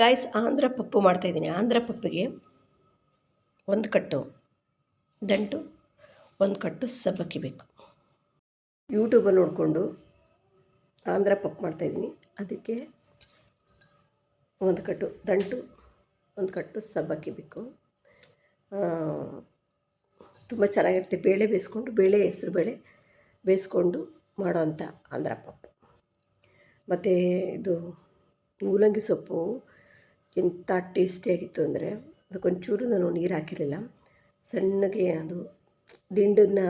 Guys Andhra Pappu ಮಾಡ್ತಾಯಿದ್ದೀನಿ ಆಂಧ್ರ ಪಪ್ಪಿಗೆ ಒಂದು ಕಟ್ಟು ದಂಟು, ಒಂದು ಕಟ್ಟು ಸಬ್ಬಕ್ಕಿ ಬೇಕು. ಯೂಟ್ಯೂಬಲ್ಲಿ ನೋಡಿಕೊಂಡು ಆಂಧ್ರ ಪಪ್ಪು ಮಾಡ್ತಾಯಿದ್ದೀನಿ ಅದಕ್ಕೆ ಒಂದು ಕಟ್ಟು ದಂಟು, ಒಂದು ಕಟ್ಟು ಸಬ್ಬಕ್ಕಿ ಬೇಕು. ತುಂಬ ಚೆನ್ನಾಗಿರುತ್ತೆ. ಬೇಳೆ ಬೇಯಿಸ್ಕೊಂಡು, ಬೇಳೆ ಹೆಸ್ರು ಬೇಳೆ ಬೇಯಿಸ್ಕೊಂಡು ಮಾಡೋವಂಥ ಆಂಧ್ರ ಪಪ್ಪು. ಮತ್ತು ಇದು ಮೂಲಂಗಿ ಸೊಪ್ಪು ಎಂಥ ಟೇಸ್ಟಿಯಾಗಿತ್ತು ಅಂದರೆ ಅದಕ್ಕೊಂಚೂರು ನಾನು ನೀರು ಹಾಕಿರಲಿಲ್ಲ. ಸಣ್ಣಗೆ ಅದು ದಿಂಡನ್ನು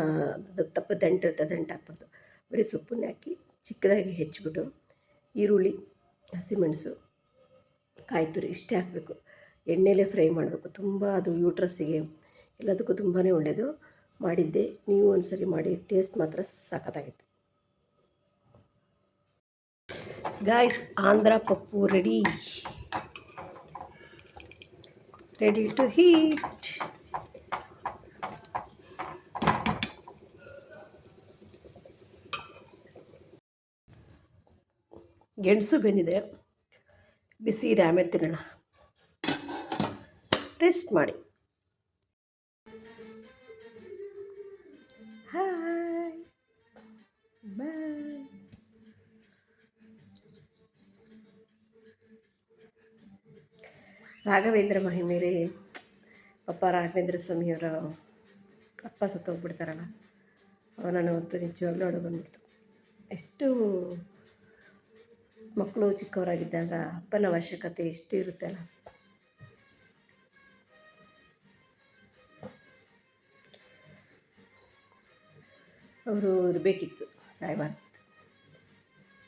ತಪ್ಪ ದಂಟು ದಂಟ ಹಾಕ್ಬಾರ್ದು. ಬರೀ ಸೊಪ್ಪನ್ನು ಹಾಕಿ ಚಿಕ್ಕದಾಗಿ ಹೆಚ್ಚಿಬಿಟ್ಟು ಈರುಳ್ಳಿ, ಹಸಿಮೆಣಸು ಕಾಯಿ ತುರಿ ಇಷ್ಟೇ ಹಾಕಬೇಕು. ಎಣ್ಣೆಲೇ ಫ್ರೈ ಮಾಡಬೇಕು. ತುಂಬ ಅದು ಯೂಟ್ರಸ್ಸಿಗೆ ಎಲ್ಲದಕ್ಕೂ ತುಂಬಾ ಒಳ್ಳೆಯದು. ಮಾಡಿದ್ದೆ. ನೀವು ಒಂದು ಸರಿ ಮಾಡಿ. ಟೇಸ್ಟ್ ಮಾತ್ರ ಸಾಕತ್ತಾಗಿತ್ತು ಗಾಯ್ಸ್ ಆಂಧ್ರ ಪಪ್ಪು ರೆಡಿ ರೆಡಿ ಟು ಹೀಟ್ ಗೆಣಸು ಬೆಂದಿದೆ. ಬಿಸಿ ಇದೆ ಆಮೇಲೆ ತಿನ್ನೋಣ. ರೆಸ್ಟ್ ಮಾಡಿ. ರಾಘವೇಂದ್ರ ಮಹಿಮೇಲೆ ಅಪ್ಪ ರಾಘವೇಂದ್ರ ಸ್ವಾಮಿಯವರ ಅಪ್ಪ ಸತ್ತೋಗ್ಬಿಡ್ತಾರಲ್ಲ ಅವನನ್ನು ಹೊತ್ತು ನಿಜವಾಗ್ಲೂ ಅಡುಗೆ ಬಂದ್ಬಿಡ್ತು. ಎಷ್ಟು ಮಕ್ಕಳು ಚಿಕ್ಕವರಾಗಿದ್ದಾಗ ಅಪ್ಪನ ಅವಶ್ಯಕತೆ ಎಷ್ಟು ಇರುತ್ತೆ ಅಲ್ಲ. ಅವರು ಇರಬೇಕಿತ್ತು, ಸಾಯಬಾರ್ದಿತ್ತು.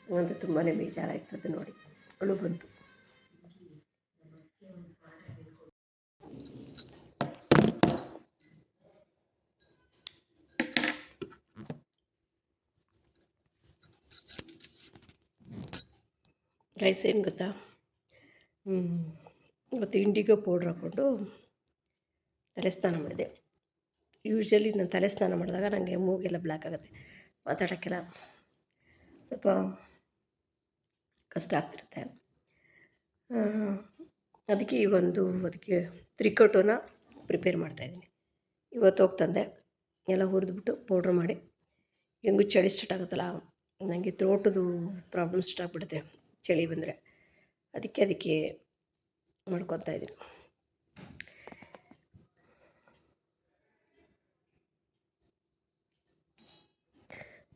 ನನಗಂತೂ ತುಂಬಾ ಬೇಜಾರಾಯ್ತದ ಅದು ನೋಡಿ, ಅಳು ಬಂತು. ರೈಸ್ ಏನು ಗೊತ್ತಾ? ಇವತ್ತು ಇಂಡಿಗೋ ಪೌಡ್ರ್ ಹಾಕ್ಕೊಂಡು ತಲೆ ಸ್ನಾನ ಮಾಡಿದೆ. ಯೂಶ್ವಲಿ ನಾನು ತಲೆ ಸ್ನಾನ ಮಾಡಿದಾಗ ನನಗೆ ಮೂಗೆಲ್ಲ ಬ್ಲ್ಯಾಕ್ ಆಗುತ್ತೆ. ಮಾತಾಡೋಕ್ಕೆಲ್ಲ ಸ್ವಲ್ಪ ಕಷ್ಟ ಆಗ್ತಿರುತ್ತೆ. ಅದಕ್ಕೆ ಈ ಒಂದು ಅದಕ್ಕೆ ತ್ರಿಕಟೋನ ಪ್ರಿಪೇರ್ ಮಾಡ್ತಾಯಿದ್ದೀನಿ ಇವತ್ತು ಹೋಗಿ ತಂದೆ, ಎಲ್ಲ ಹುರಿದ್ಬಿಟ್ಟು ಪೌಡ್ರ್ ಮಾಡಿ. ಹೆಂಗು ಚಳಿ ಸ್ಟಾರ್ಟ್ ಆಗುತ್ತಲ್ಲ ನನಗೆ ಥ್ರೋಟದು ಪ್ರಾಬ್ಲಮ್ ಸ್ಟಾರ್ಟ್ ಆಗಿಬಿಡುತ್ತೆ. ಚಳಿ ಬಂದರೆ. ಅದಕ್ಕೆ ಅದಕ್ಕೆ ಮಾಡ್ಕೊತಾ ಇದ್ದೀನಿ.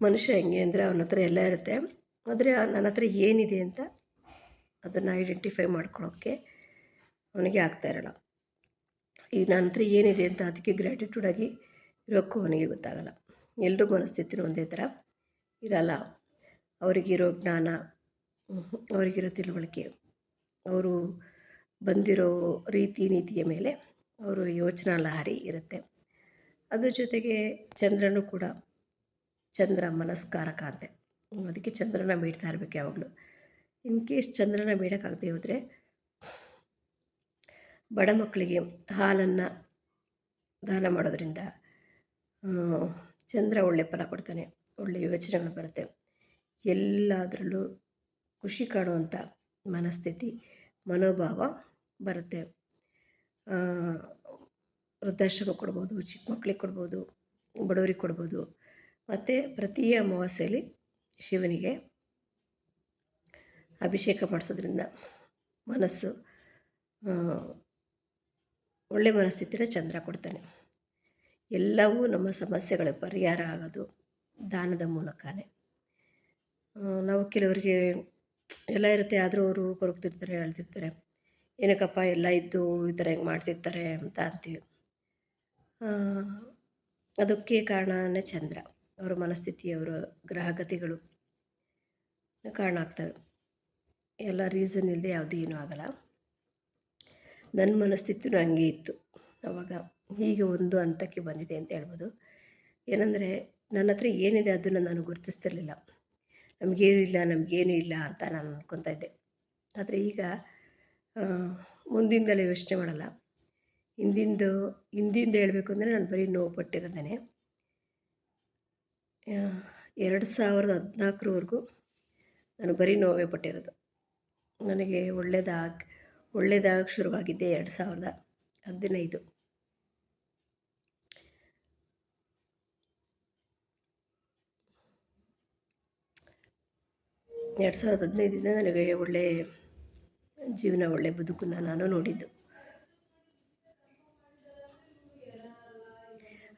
ಮನುಷ್ಯ ಹೆಂಗೆ ಅಂದರೆ ಅವನ ಹತ್ರ ಎಲ್ಲ ಇರುತ್ತೆ. ಆದರೆ ನನ್ನ ಹತ್ರ ಏನಿದೆ ಅಂತ ಅದನ್ನು ಐಡೆಂಟಿಫೈ ಮಾಡ್ಕೊಳ್ಳೋಕ್ಕೆ ಅವನಿಗೆ ಆಗ್ತಾ ಇರೋಲ್ಲ. ಈಗ ನನ್ನ ಹತ್ರ ಏನಿದೆ ಅಂತ ಅದಕ್ಕೆ ಗ್ರ್ಯಾಟಿಟ್ಯೂಡಾಗಿ ಇರೋಕ್ಕೂ ಅವನಿಗೆ ಗೊತ್ತಾಗಲ್ಲ. ಎಲ್ಲರೂ ಮನಸ್ಥಿತಿನೂ ಒಂದೇ ಥರ ಇರಲ್ಲ. ಅವರಿಗಿರೋ ಜ್ಞಾನ ಅವರಿಗಿರೋ ತಿಳುವಳಿಕೆ, ಅವರು ಬಂದಿರೋ ರೀತಿ ನೀತಿಯ ಮೇಲೆ ಅವರು ಯೋಚನಾ ಲಹರಿ ಇರುತ್ತೆ. ಅದ್ರ ಜೊತೆಗೆ ಚಂದ್ರನು ಕೂಡ ಚಂದ್ರ ಮನಸ್ಕಾರಕ ಅಂತೆ. ಅದಕ್ಕೆ ಚಂದ್ರನ ಬೇಡ್ತಾ ಇರಬೇಕು ಯಾವಾಗಲೂ. ಇನ್ ಕೇಸ್ ಚಂದ್ರನ ಬೇಡೋಕ್ಕಾಗದೆ ಹೋದರೆ ಬಡ ಮಕ್ಕಳಿಗೆ ಹಾಲನ್ನು ದಾನ ಮಾಡೋದ್ರಿಂದ ಚಂದ್ರ ಒಳ್ಳೆ ಫಲ ಕೊಡ್ತಾನೆ ಒಳ್ಳೆಯ ಯೋಚನೆಗಳು ಬರುತ್ತೆ. ಎಲ್ಲದರಲ್ಲೂ ಖುಷಿ ಕಾಣುವಂಥ ಮನಸ್ಥಿತಿ, ಮನೋಭಾವ ಬರುತ್ತೆ. ವೃದ್ಧಾಶ್ರಮ ಕೊಡ್ಬೋದು, ಚಿಕ್ಕ ಮಕ್ಕಳಿಗೆ ಕೊಡ್ಬೋದು, ಬಡವರಿಗೆ ಕೊಡ್ಬೋದು. ಮತ್ತು ಪ್ರತಿ ಅಮಾವಾಸ್ಯೆಯಲ್ಲಿ ಶಿವನಿಗೆ ಅಭಿಷೇಕ ಮಾಡಿಸೋದ್ರಿಂದ ಮನಸ್ಸು ಒಳ್ಳೆ ಮನಸ್ಥಿತಿನ ಚಂದ್ರ ಕೊಡ್ತಾನೆ. ಎಲ್ಲವೂ ನಮ್ಮ ಸಮಸ್ಯೆಗಳ ಪರಿಹಾರ ಆಗೋದು ದಾನದ ಮೂಲಕನೇ. ನಾವು ಕೆಲವರಿಗೆ ಎಲ್ಲ ಇರುತ್ತೆ. ಆದರೂ ಅವರು ಕೊರಗ್ತಿರ್ತಾರೆ ಅಳ್ತಿರ್ತಾರೆ ಏನಕ್ಕಪ್ಪ ಎಲ್ಲ ಇದ್ದು ಈ ಥರ ಹೆಂಗೆ ಮಾಡ್ತಿರ್ತಾರೆ ಅಂತ ಅಂತೀವಿ. ಅದಕ್ಕೆ ಕಾರಣನೇ ಚಂದ್ರ. ಅವರ ಮನಸ್ಥಿತಿ, ಅವರ ಗ್ರಹಗತಿಗಳು ಕಾರಣ ಆಗ್ತವೆ. ಎಲ್ಲ ರೀಸನ್ ಇಲ್ಲದೆ ಯಾವುದೂ ಏನೂ ಆಗಲ್ಲ. ನನ್ನ ಮನಸ್ಥಿತಿನೂ ಹಂಗೆ ಇತ್ತು. ಅವಾಗ ಹೀಗೆ ಒಂದು ಹಂತಕ್ಕೆ ಬಂದಿದೆ ಅಂತ ಹೇಳ್ಬೋದು. ಏನಂದರೆ ನನ್ನ ಹತ್ರ ಏನಿದೆ ಅದನ್ನು ನಾನು ಗುರುತಿಸ್ತಿರ್ಲಿಲ್ಲ. ನಮಗೇನು ಇಲ್ಲ ನಮಗೇನು ಇಲ್ಲ ಅಂತ ನಾನು ಅಂದ್ಕೊತಾ ಇದ್ದೆ. ಆದರೆ ಈಗ ಮುಂದಿಂದಲೇ ಯೋಚನೆ ಮಾಡಲ್ಲ. ಹಿಂದಿಂದು, ಹಿಂದಿಂದ ಹೇಳಬೇಕು ಅಂದರೆ ನಾನು ಬರೀ ನೋವು ಪಟ್ಟಿರೋದೇನೆ. ಎರಡು ಸಾವಿರದ ಹದಿನಾಲ್ಕರವರೆಗೂ ನಾನು ಬರೀ ನೋವೇ ಪಟ್ಟಿರೋದು. ನನಗೆ ಒಳ್ಳೆಯದಾಗ ಒಳ್ಳೆಯದಾಗ ಶುರುವಾಗಿದ್ದೆ ಎರಡು ಸಾವಿರದ ಹದಿನೈದು. ಎರಡು ಸಾವಿರದ ಹದಿನೈದರಿಂದ ನನಗೆ ಒಳ್ಳೆಯ ಜೀವನ ಒಳ್ಳೆಯ ಬದುಕನ್ನು ನಾನು ನೋಡಿದ್ದು.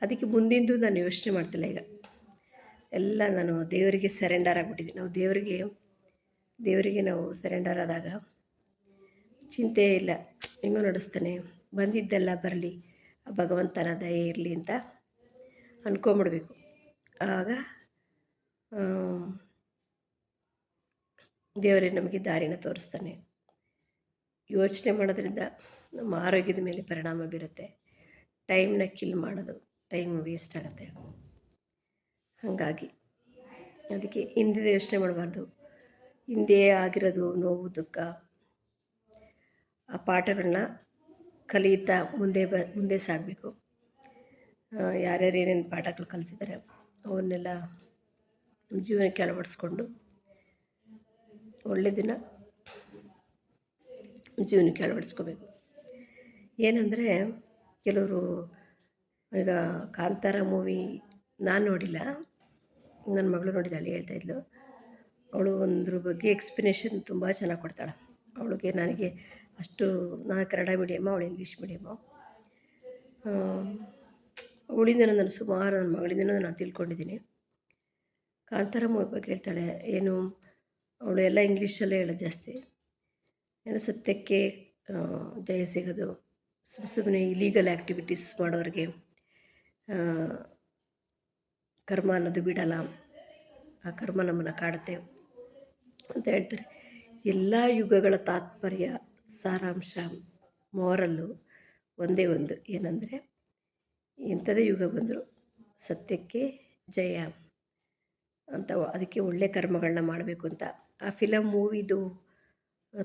ಅದಕ್ಕೆ ಮುಂದಿಂದು ನಾನು ಯೋಚನೆ ಮಾಡ್ತಿಲ್ಲ ಈಗ. ಎಲ್ಲ ನಾನು ದೇವರಿಗೆ ಸೆರೆಂಡರ್ ಆಗಿಬಿಟ್ಟಿದ್ದೆ. ನಾವು ದೇವರಿಗೆ ದೇವರಿಗೆ ನಾವು ಸರೆಂಡರ್ ಆದಾಗ ಚಿಂತೆ ಇಲ್ಲ. ಹೆಂಗೋ ನಡೆಸ್ತಾನೆ. ಬಂದಿದ್ದೆಲ್ಲ ಬರಲಿ. ಆ ಭಗವಂತನ ದಯೆ ಇರಲಿ ಅಂತ ಅಂದ್ಕೊಂಬಿಡ್ಬೇಕು ಆಗ ದೇವರೇ ನಮಗೆ ದಾರಿನ ತೋರಿಸ್ತಾನೆ. ಯೋಚನೆ ಮಾಡೋದ್ರಿಂದ ನಮ್ಮ ಆರೋಗ್ಯದ ಮೇಲೆ ಪರಿಣಾಮ ಬೀರುತ್ತೆ. ಟೈಮ್ನ ಕಿಲ್ ಮಾಡೋದು ಟೈಮ್ ವೇಸ್ಟ್ ಆಗುತ್ತೆ. ಹಾಗಾಗಿ ಅದಕ್ಕೆ ಹಿಂದಿದೆ ಯೋಚನೆ ಮಾಡಬಾರ್ದು. ಹಿಂದೆ ಆಗಿರೋದು ನೋವು, ದುಃಖ. ಆ ಪಾಠಗಳನ್ನ ಕಲಿಯುತ್ತಾ ಮುಂದೆ ಬ, ಮುಂದೆ ಸಾಗಬೇಕು. ಯಾರ್ಯಾರು ಏನೇನು ಪಾಠಗಳು ಕಲಿಸಿದ್ದಾರೆ, ಅವನ್ನೆಲ್ಲ ನಮ್ಮ ಜೀವನಕ್ಕೆ ಅಳವಡಿಸ್ಕೊಂಡು ಒಳ್ಳೆಯ ದಿನ ಜೀವನಕ್ಕೆ ಅಳವಡಿಸ್ಕೋಬೇಕು. ಏನಂದರೆ ಕೆಲವರು ಈಗ ಕಾಂತಾರ ಮೂವಿ ನಾನು ನೋಡಿಲ್ಲ. ನನ್ನ ಮಗಳು ನೋಡಿದ್ದಾಳೆ ಹೇಳ್ತಾಯಿದ್ಲು ಅವಳು ಒಂದ್ರ ಬಗ್ಗೆ ಎಕ್ಸ್ಪ್ಲನೇಷನ್ ತುಂಬ ಚೆನ್ನಾಗಿ ಕೊಡ್ತಾಳೆ. ಅವಳಿಗೆ ನನಗೆ ಅಷ್ಟು ನಾನು ಕನ್ನಡ ಮೀಡಿಯಮ್ಮ ಅವಳು ಇಂಗ್ಲೀಷ್ ಮೀಡಿಯಮ್ಮ ಅವಳಿಂದ ನಾನು ಸುಮಾರು ನನ್ನ ಮಗಳಿಂದ ನಾನು ತಿಳ್ಕೊಂಡಿದ್ದೀನಿ. ಕಾಂತಾರ ಮೂವಿ ಬಗ್ಗೆ ಹೇಳ್ತಾಳೆ, ಏನು ಅವಳು ಎಲ್ಲ ಇಂಗ್ಲೀಷಲ್ಲೇ ಹೇಳೋದು ಜಾಸ್ತಿ. ಏನು ಸತ್ಯಕ್ಕೆ ಜಯ ಸಿಗೋದು. ಸುಮ್ಮ ಸುಮ್ಮನೆ ಇಲೀಗಲ್ ಆ್ಯಕ್ಟಿವಿಟೀಸ್ ಮಾಡೋರಿಗೆ ಕರ್ಮ ಅನ್ನೋದು ಬಿಡಲ್ಲ. ಆ ಕರ್ಮ ನಮ್ಮನ್ನು ಕಾಡುತ್ತೆ ಅಂತ ಹೇಳ್ತಾರೆ. ಎಲ್ಲ ಯುಗಗಳ ತಾತ್ಪರ್ಯ, ಸಾರಾಂಶ ಮೋರಲ್ಲು ಒಂದೇ ಒಂದು. ಏನಂದರೆ ಎಂಥದೇ ಯುಗ ಬಂದರೂ. ಸತ್ಯಕ್ಕೆ ಜಯ. ಅಂತ ಅದಕ್ಕೆ ಒಳ್ಳೆ ಕರ್ಮಗಳನ್ನ ಮಾಡಬೇಕು ಅಂತ. ಆ ಫಿಲಮ್ ಮೂವಿದು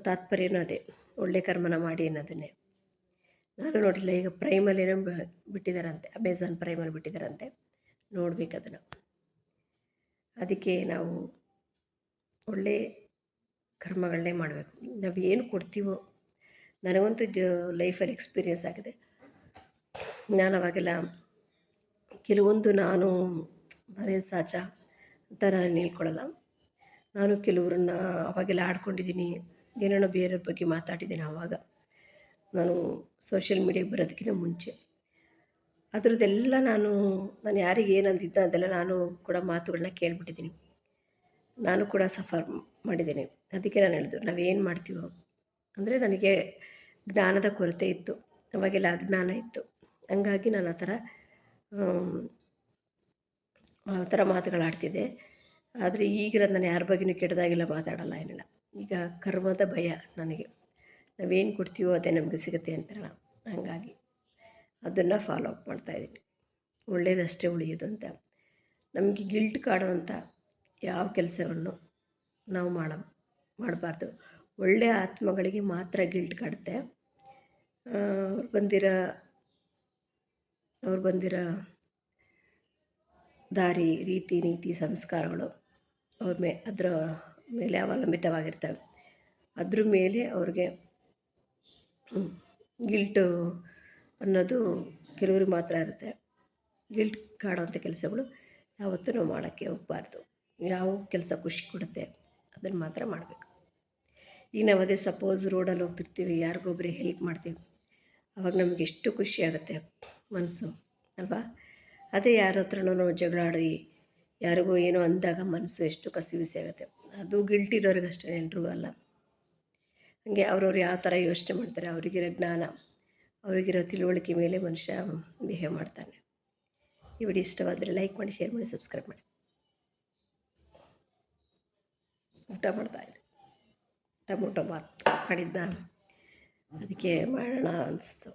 ತಾತ್ಪರ್ಯನೂ ಅದೇ. ಒಳ್ಳೆ ಕರ್ಮನ ಮಾಡಿ ಅನ್ನೋದನ್ನೇ. ನಾನು ನೋಡಿಲ್ಲ, ಈಗ ಪ್ರೈಮಲ್ಲಿ ಏನೋ ಬಿಟ್ಟಿದ್ದಾರಂತೆ ಅಮೆಝಾನ್ ಪ್ರೈಮಲ್ಲಿ ಬಿಟ್ಟಿದ್ದಾರಂತೆ ನೋಡ್ಬೇಕು ಅದನ್ನು. ಅದಕ್ಕೆ ನಾವು ಒಳ್ಳೆ ಕರ್ಮಗಳನ್ನೇ ಮಾಡಬೇಕು. ನಾವು ಏನು ಕೊಡ್ತೀವೋ, ನನಗಂತೂ ಜ ಲೈಫಲ್ಲಿ ಎಕ್ಸ್ಪೀರಿಯನ್ಸ್ ಆಗಿದೆ. ನಾನು ಅವಾಗೆಲ್ಲ ಕೆಲವೊಂದು ನಾನು ನಾನೇನು ಸಾಚ ಅಂತ ನಾನು ಹೇಳ್ಕೊಳಲ್ಲ. ನಾನು ಕೆಲವ್ರನ್ನ ಅವಾಗೆಲ್ಲ ಆಡ್ಕೊಂಡಿದ್ದೀನಿ, ಏನೇನೋ ಬೇರೆಯವ್ರ ಬಗ್ಗೆ ಮಾತಾಡಿದ್ದೀನಿ ಆವಾಗ ನಾನು ಸೋಷಿಯಲ್ ಮೀಡಿಯಾಗೆ ಬರೋದಕ್ಕಿಂತ ಮುಂಚೆ. ಅದರದ್ದೆಲ್ಲ ನಾನು ನಾನು ಯಾರಿಗೆ ಏನಂದಿದ್ದ ಅದೆಲ್ಲ ನಾನು ಕೂಡ ಮಾತುಗಳನ್ನ ಕೇಳಿಬಿಟ್ಟಿದ್ದೀನಿ. ನಾನು ಕೂಡ ಸಫರ್ ಮಾಡಿದ್ದೀನಿ. ಅದಕ್ಕೆ ನಾನು ಹೇಳಿದ್ರು ನಾವೇನು ಮಾಡ್ತೀವೋ? ಅಂದರೆ ನನಗೆ ಜ್ಞಾನದ ಕೊರತೆ ಇತ್ತು. ಅವಾಗೆಲ್ಲ ಅಜ್ಞಾನ ಇತ್ತು. ಹಂಗಾಗಿ ನಾನು ಆ ಥರ ಆ ಥರ ಮಾತುಗಳಾಡ್ತಿದ್ದೆ ಆದರೆ ಈಗ ನಾನು ಯಾರ ಬಗ್ಗೆಯೂ ಕೆಟ್ಟದಾಗಿಲ್ಲ ಮಾತಾಡಲ್ಲ ಏನಿಲ್ಲ. ಈಗ ಕರ್ಮದ ಭಯ ನನಗೆ. ನಾವೇನು ಕೊಡ್ತೀವೋ ಅದೇ ನಮಗೆ ಸಿಗುತ್ತೆ ಅಂತಾರಲ್ಲ, ಹಾಗಾಗಿ ಅದನ್ನು ಫಾಲೋ ಅಪ್ ಮಾಡ್ತಾಯಿದ್ದೀನಿ ಒಳ್ಳೆಯದಷ್ಟೇ ಉಳಿಯೋದು ಅಂತ. ನಮಗೆ ಗಿಲ್ಟ್ ಕಾಡುವಂಥ ಯಾವ ಕೆಲಸವನ್ನು ನಾವು ಮಾಡ, ಮಾಡಬಾರ್ದು. ಒಳ್ಳೆಯ ಆತ್ಮಗಳಿಗೆ ಮಾತ್ರ ಗಿಲ್ಟ್ ಕಾಡುತ್ತೆ. ಅವ್ರು ಬಂದಿರೋ ಅವ್ರು ಬಂದಿರೋ ದಾರಿ, ರೀತಿ, ನೀತಿ, ಸಂಸ್ಕಾರಗಳು ಅವ್ರ ಮೇ, ಅದರ ಮೇಲೆ ಅವಲಂಬಿತವಾಗಿರ್ತವೆ. ಅದ್ರ ಮೇಲೆ ಅವ್ರಿಗೆ ಗಿಲ್ಟು ಅನ್ನೋದು ಕೆಲವ್ರಿಗೆ ಮಾತ್ರ ಇರುತ್ತೆ. ಗಿಲ್ಟ್ ಕಾಡುವಂಥ ಕೆಲಸಗಳು ಯಾವತ್ತೂ ನಾವು ಮಾಡೋಕ್ಕೆ ಹೋಗ್ಬಾರ್ದು. ಯಾವ ಕೆಲಸ ಖುಷಿ ಕೊಡುತ್ತೆ ಅದನ್ನು ಮಾತ್ರ ಮಾಡಬೇಕು. ಈಗ ನಾವು ಅದೇ ಸಪೋಸ್ ರೋಡಲ್ಲಿ ಹೋಗ್ತಿರ್ತೀವಿ ಯಾರಿಗೊಬ್ರಿಗೆ ಹೆಲ್ಪ್ ಮಾಡ್ತೀವಿ, ಅವಾಗ ನಮಗೆ ಎಷ್ಟು ಖುಷಿ ಆಗುತ್ತೆ ಮನಸ್ಸು, ಅಲ್ವಾ? ಅದೇ ಯಾರ ಹತ್ರನೂ ನಾವು ಜಗಳ ಯಾರಿಗೋ ಏನೋ ಅಂದಾಗ ಮನಸ್ಸು ಎಷ್ಟು ಕಸಿವಿಸಿ ಆಗುತ್ತೆ. ಅದು ಗಿಲ್ಟಿ ಇರೋರಿಗೆ ಅಷ್ಟೇ ಎಲ್ರಿಗೂ ಅಲ್ಲ. ಹಾಗೆ ಅವ್ರವ್ರು ಯಾವ ಥರ ಯೋಚನೆ ಮಾಡ್ತಾರೆ, ಅವರಿಗಿರೋ ಜ್ಞಾನ, ಅವರಿಗಿರೋ ತಿಳುವಳಿಕೆ ಮೇಲೆ ಮನುಷ್ಯ ಬಿಹೇವ್ ಮಾಡ್ತಾನೆ. ಈ ವಿಡಿಯೋ ಇಷ್ಟವಾದರೆ ಲೈಕ್ ಮಾಡಿ ಶೇರ್ ಮಾಡಿ ಸಬ್ಸ್ಕ್ರೈಬ್ ಮಾಡಿ. ಊಟ ಮಾಡ್ತಾಯಿದ್ದೆ ಟೊಮೊಟೊ ಬಾತ್ ಮಾಡಿದ್ದ ಅದಕ್ಕೆ ಮಾಡೋಣ ಅನಿಸ್ತು.